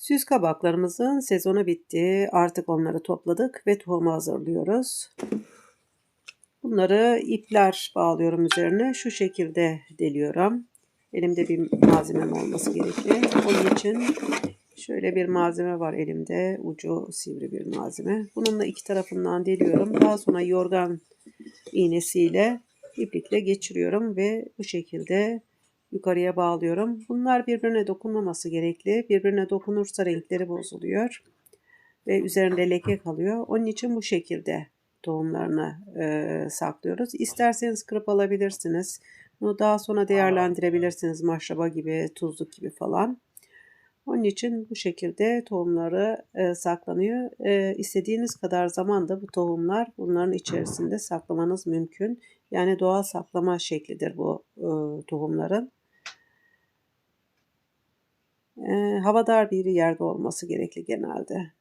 Süs kabaklarımızın sezonu bitti. Artık onları topladık ve tohumu hazırlıyoruz. Bunları ipler bağlıyorum üzerine. Şu şekilde deliyorum. Elimde bir malzemem olması gerekli. Onun için şöyle bir malzeme var elimde. Ucu sivri bir malzeme. Bununla iki tarafından deliyorum. Daha sonra yorgan iğnesiyle iplikle geçiriyorum ve bu şekilde yukarıya bağlıyorum. Bunlar birbirine dokunmaması gerekli. Birbirine dokunursa renkleri bozuluyor ve üzerinde leke kalıyor. Onun için bu şekilde tohumlarını e, saklıyoruz. İsterseniz kırıp alabilirsiniz. Bunu daha sonra değerlendirebilirsiniz. Maşraba gibi, tuzluk gibi falan. Onun için bu şekilde tohumları e, saklanıyor. E, istediğiniz kadar zamanda bu tohumlar bunların içerisinde saklamanız mümkün. Yani doğal saklama şeklidir bu e, tohumların. E, havadar bir yerde olması gerekli genelde.